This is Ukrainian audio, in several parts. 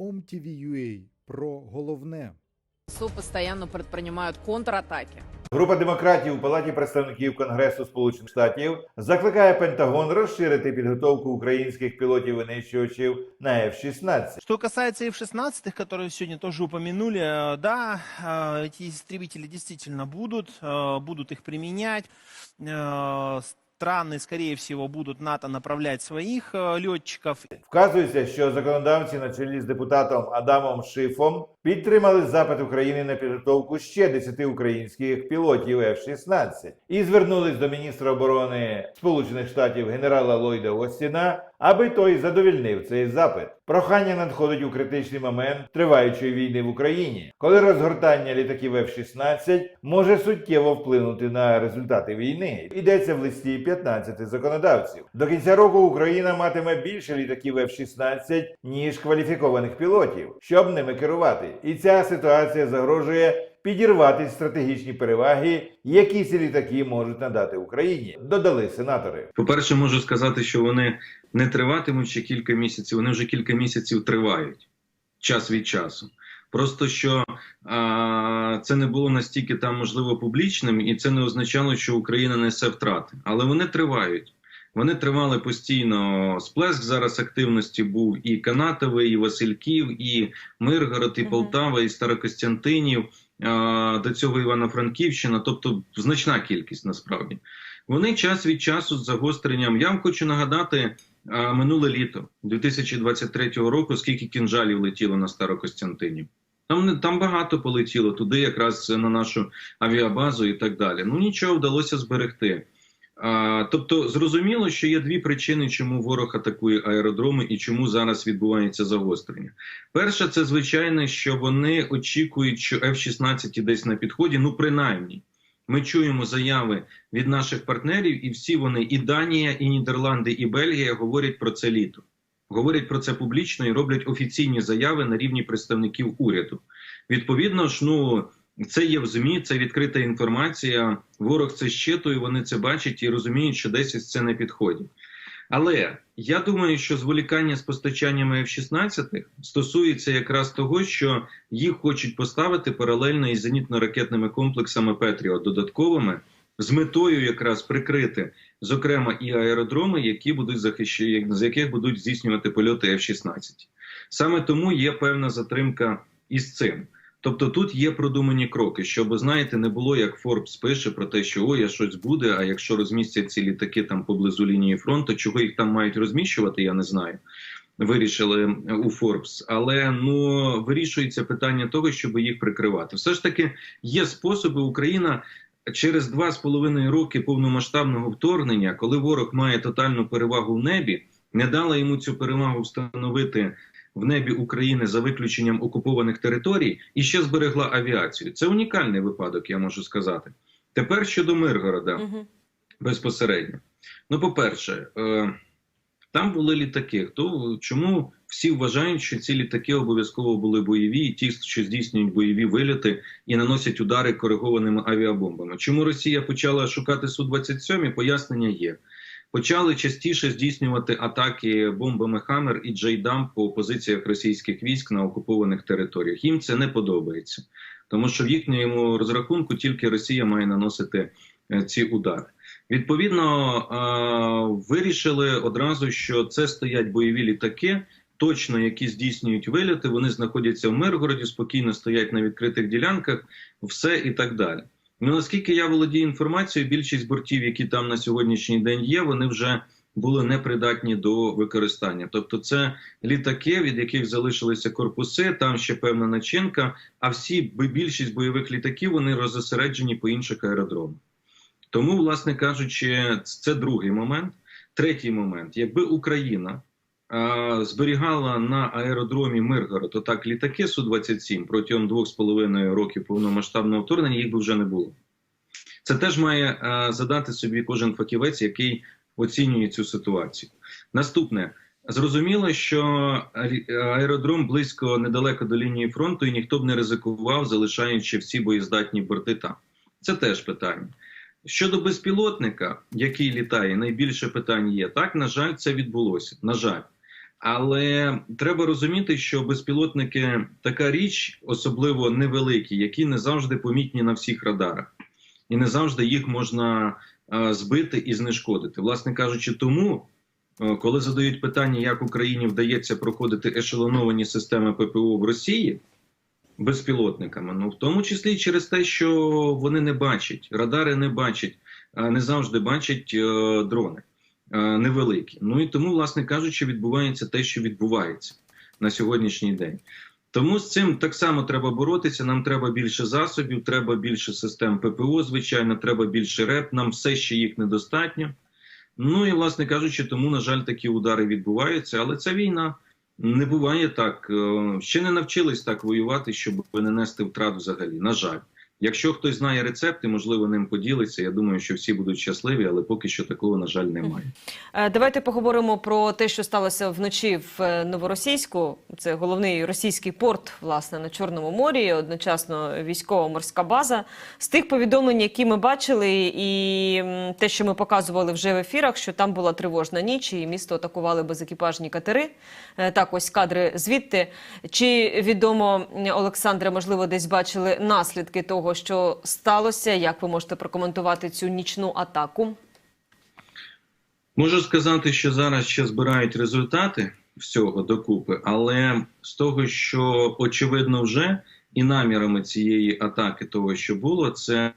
OMTV.ua про головне. СУ постоянно предпринимают контратаки. Група демократів у Палаті представників Конгресу Сполучених Штатів закликає Пентагон розширити підготовку українських пілотів-винищувачів на F-16. Что касается F-16, которые сегодня тоже упомянули, э, да, э, эти истребители действительно будут, э, будут их применять. Э, Страны, скорее всего, будут НАТО направлять своих льотчиків. летчиков. Вказується, що законодавці на чолі з депутатом Адамом Шифом підтримали запит України на підготовку ще 10 українських пілотів F-16 і звернулись до міністра оборони Сполучених Штатів генерала Ллойда Остіна, аби той задовільнив цей запит. Прохання надходить у критичний момент триваючої війни в Україні, коли розгортання літаків F-16 може суттєво вплинути на результати війни. Йдеться в листі 15 законодавців. До кінця року Україна матиме більше літаків F-16, ніж кваліфікованих пілотів, щоб ними керувати. І ця ситуація загрожує підірвати стратегічні переваги, які ці літаки можуть надати Україні. Додали сенатори. По-перше, можу сказати, що вони не триватимуть ще кілька місяців, вони вже кілька місяців тривають час від часу. Просто що а, це не було настільки там можливо публічним, і це не означало, що Україна несе втрати. Але вони тривають. Вони тривали постійно. Сплеск зараз активності був і Канатовий, і Васильків, і Миргород, і Полтава, і Старокостянтинів. До цього Івано-Франківщина, тобто значна кількість насправді. Вони час від часу з загостренням. Я вам хочу нагадати минуле літо 2023 року, скільки кінжалів летіло на Старокостянтинів. Там там багато полетіло туди, якраз на нашу авіабазу і так далі. Ну нічого вдалося зберегти. Тобто, зрозуміло, що є дві причини, чому ворог атакує аеродроми і чому зараз відбувається загострення. Перша, це звичайно, що вони очікують, що F-16 десь на підході, ну принаймні. Ми чуємо заяви від наших партнерів, і всі вони, і Данія, і Нідерланди, і Бельгія говорять про це літо. Говорять про це публічно і роблять офіційні заяви на рівні представників уряду. Відповідно ж, ну це є в ЗМІ, це відкрита інформація. Ворог це щитує, вони це бачать і розуміють, що десь це на підході. Але я думаю, що зволікання з постачаннями F-16 стосується якраз того, що їх хочуть поставити паралельно із зенітно-ракетними комплексами Петріот додатковими, з метою якраз прикрити, зокрема, і аеродроми, які будуть захищати, з яких будуть здійснювати польоти F-16. Саме тому є певна затримка із цим. Тобто тут є продумані кроки, щоб знаєте, не було як Форбс пише про те, що ой, а щось буде. А якщо розмістять ці літаки там поблизу лінії фронту, чого їх там мають розміщувати, я не знаю. Вирішили у Форбс, але ну вирішується питання того, щоб їх прикривати. Все ж таки є способи. Україна через два з половиною роки повномасштабного вторгнення, коли ворог має тотальну перевагу в небі, не дала йому цю перевагу встановити в небі України за виключенням окупованих територій і ще зберегла авіацію. Це унікальний випадок, я можу сказати. Тепер щодо Миргорода Мгм. безпосередньо. Ну, по-перше, е, там були літаки. Хто чому всі вважають, що ці літаки обов'язково були бойові, і ті, що здійснюють бойові вильоти і наносять удари коригованими авіабомбами? Чому Росія почала шукати су 27 Пояснення є. Почали частіше здійснювати атаки бомбами Хаммер і Джейдам по позиціях російських військ на окупованих територіях. Їм це не подобається, тому що в їхньому розрахунку тільки Росія має наносити е, ці удари. Відповідно, е, вирішили одразу, що це стоять бойові літаки, точно які здійснюють вильоти. Вони знаходяться в Миргороді, спокійно стоять на відкритих ділянках, все і так далі. Ну наскільки я володію інформацією, більшість бортів, які там на сьогоднішній день є, вони вже були непридатні до використання. Тобто, це літаки, від яких залишилися корпуси, там ще певна начинка. А всі більшість бойових літаків вони розосереджені по інших аеродромах. Тому, власне кажучи, це другий момент. Третій момент: якби Україна зберігала на аеродромі Миргород отак літаки су 27 протягом двох з половиною років повномасштабного вторгнення, їх би вже не було. Це теж має е, задати собі кожен фахівець, який оцінює цю ситуацію. Наступне. Зрозуміло, що аеродром близько недалеко до лінії фронту, і ніхто б не ризикував, залишаючи всі боєздатні борти там. Це теж питання. Щодо безпілотника, який літає, найбільше питань є. Так, на жаль, це відбулося. На жаль. Але треба розуміти, що безпілотники така річ, особливо невеликі, які не завжди помітні на всіх радарах, і не завжди їх можна е, збити і знешкодити. Власне кажучи, тому е, коли задають питання, як Україні вдається проходити ешелоновані системи ППО в Росії безпілотниками, ну в тому числі через те, що вони не бачать, радари не бачать, е, не завжди бачать дрони невеликі. Ну і тому, власне кажучи, відбувається те, що відбувається на сьогоднішній день. Тому з цим так само треба боротися. Нам треба більше засобів, треба більше систем ППО, звичайно, треба більше РЕП. Нам все ще їх недостатньо. Ну і власне кажучи, тому на жаль, такі удари відбуваються. Але це війна. Не буває так. Е, Ще не навчились так воювати, щоб не нести втрат взагалі. На жаль. Якщо хтось знає рецепти, можливо, ним поділиться. Я думаю, що всі будуть щасливі, але поки що такого, на жаль, немає. Е, Давайте поговоримо про те, що сталося вночі в е, Новоросійську. Це головний російський порт, власне, на Чорному морі, одночасно військово-морська база. З тих повідомлень, які ми бачили, і те, що ми показували вже в ефірах, що там була тривожна ніч, і місто атакували безекіпажні катери. Е, Так, ось кадри звідти. Чи відомо, Олександре, можливо, десь бачили наслідки того, що сталося? Як ви можете прокоментувати цю нічну атаку? Можу сказати, що зараз ще збирають результати всього докупи, але з того, що очевидно вже і намірами цієї атаки, того, що було, це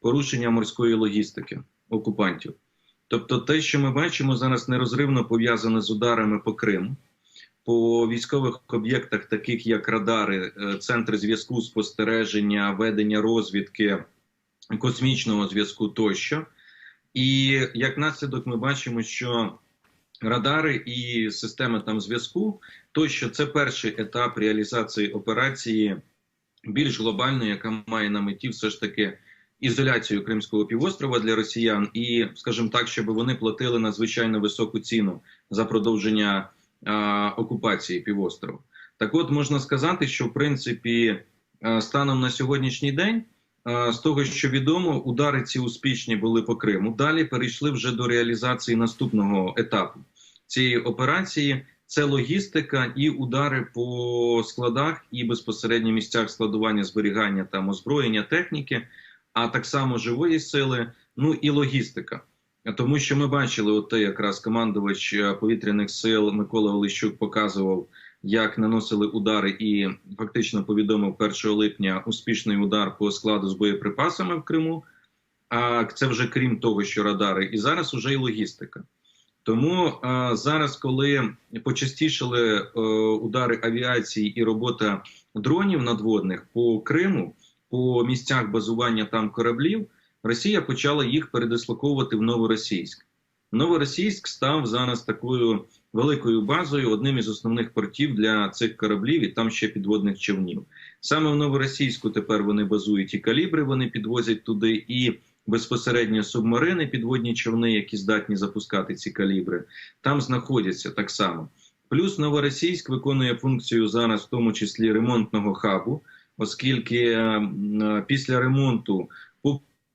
порушення морської логістики окупантів. Тобто, те, що ми бачимо зараз, нерозривно пов'язане з ударами по Криму, по військових об'єктах, таких як радари, е, центри зв'язку, спостереження, ведення розвідки, космічного зв'язку тощо. І як наслідок, ми бачимо, що радари і системи там зв'язку, тощо це перший етап реалізації операції більш глобальної, яка має на меті все ж таки ізоляцію Кримського півострова для росіян, і, скажімо так, щоб вони платили надзвичайно високу ціну за продовження окупації півострова. Так, от можна сказати, що в принципі станом на сьогоднішній день. З того, що відомо, удари ці успішні були по Криму. Далі перейшли вже до реалізації наступного етапу цієї операції. Це логістика і удари по складах і безпосередньо місцях складування зберігання там озброєння техніки, а так само живої сили, ну і логістика. Тому що ми бачили, от якраз командувач е, повітряних сил Микола Олещук показував як наносили удари, і фактично повідомив 1 липня успішний удар по складу з боєприпасами в Криму. А це вже крім того, що радари, і зараз уже й логістика. Тому а, зараз, коли почастішали е, удари авіації і робота дронів надводних по Криму, по місцях базування там кораблів, Росія почала їх передислоковувати в Новоросійськ. Новоросійськ став зараз такою великою базою, одним із основних портів для цих кораблів, і там ще підводних човнів. Саме в Новоросійську тепер вони базують і калібри, вони підвозять туди, і безпосередньо субмарини, підводні човни, які здатні запускати ці калібри, там знаходяться так само. Плюс Новоросійськ виконує функцію зараз, в тому числі ремонтного хабу, оскільки після ремонту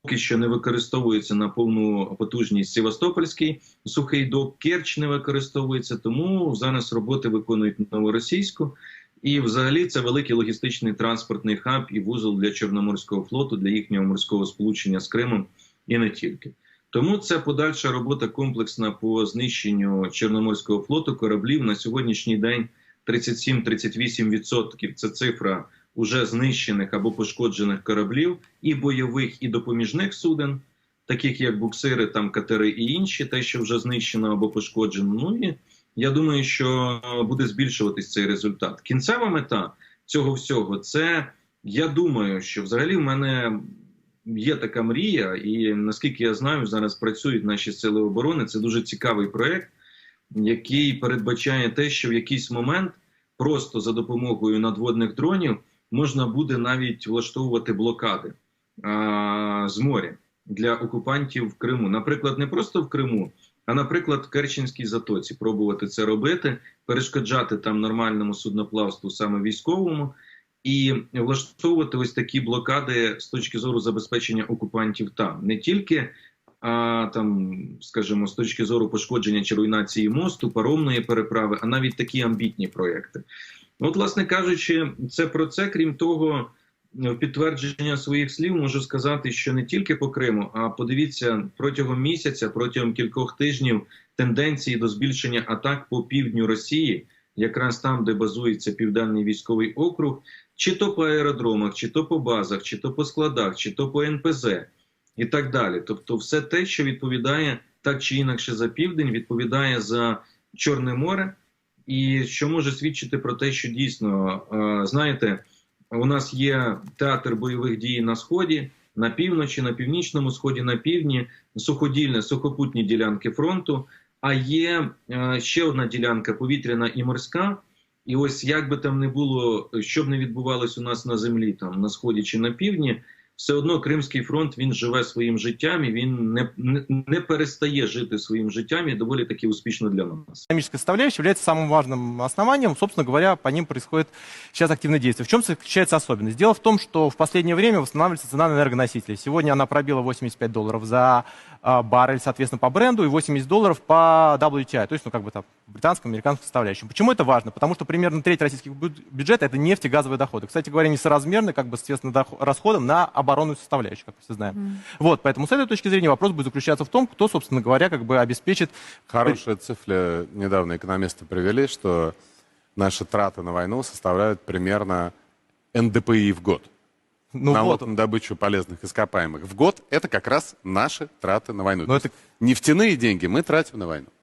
поки що не використовується на повну потужність Севастопольський сухий док, Керч не використовується, тому зараз роботи виконують новоросійську. І, взагалі, це великий логістичний транспортний хаб і вузол для Чорноморського флоту, для їхнього морського сполучення з Кримом і не тільки. Тому це подальша робота комплексна по знищенню Чорноморського флоту кораблів на сьогоднішній день 37-38% – Це цифра уже знищених або пошкоджених кораблів, і бойових, і допоміжних суден, таких як буксири, там катери і інші, те, що вже знищено або пошкоджено. Ну і я думаю, що буде збільшуватись цей результат. Кінцева мета цього всього це я думаю, що взагалі в мене. Є така мрія, і наскільки я знаю, зараз працюють наші сили оборони. Це дуже цікавий проект, який передбачає те, що в якийсь момент просто за допомогою надводних дронів можна буде навіть влаштовувати блокади а, з моря для окупантів в Криму. Наприклад, не просто в Криму, а наприклад, в Керченській затоці пробувати це робити, перешкоджати там нормальному судноплавству, саме військовому, і влаштовувати ось такі блокади з точки зору забезпечення окупантів там не тільки а там, скажімо, з точки зору пошкодження чи руйнації мосту, паромної переправи, а навіть такі амбітні проекти. От, власне кажучи, це про це, крім того, в підтвердження своїх слів можу сказати, що не тільки по Криму, а подивіться протягом місяця, протягом кількох тижнів тенденції до збільшення атак по півдню Росії, якраз там, де базується південний військовий округ, чи то по аеродромах, чи то по базах, чи то по складах, чи то по НПЗ і так далі. Тобто, все те, що відповідає так чи інакше за південь, відповідає за Чорне море, і що може свідчити про те, що дійсно, е, знаєте, у нас є театр бойових дій на сході, на півночі, на північному сході, на півдні, суходільне, сухопутні ділянки фронту. А є е, ще одна ділянка повітряна і морська. І ось як би там не було, що б не відбувалось у нас на землі, там на сході чи на півдні, все одно Кримський фронт він живе своїм життям і він не, не, не перестає жити своїм життям і доволі таки успішно для нас. Экономическая составляющая является самым важным основанием. Собственно говоря, по ним происходит сейчас активное действие. В чем заключается особенность? Дело в том, что в последнее время восстанавливается цена на энергоносители. Сегодня она пробила 85 долларов за а, баррель, соответственно, по бренду и 80 долларов по WTI, то есть, ну, как бы там, британском, американском составляющем. Почему это важно? Потому что примерно треть российских бю- бюджета – это нефть и газовые доходы. Кстати говоря, несоразмерны, как бы, соответственно, доход- расходам на оборонную составляющую, как мы все знаем. Вот, поэтому с этой точки зрения вопрос будет заключаться в том, кто, собственно говоря, как бы обеспечит Хорошие цифры недавно экономисты привели, что наши траты на войну составляют примерно НДПИ в год. ну, Налог вот, на добычу полезных ископаемых в год – это как раз наши траты на войну. Но То есть Нефтяные деньги мы тратим на войну.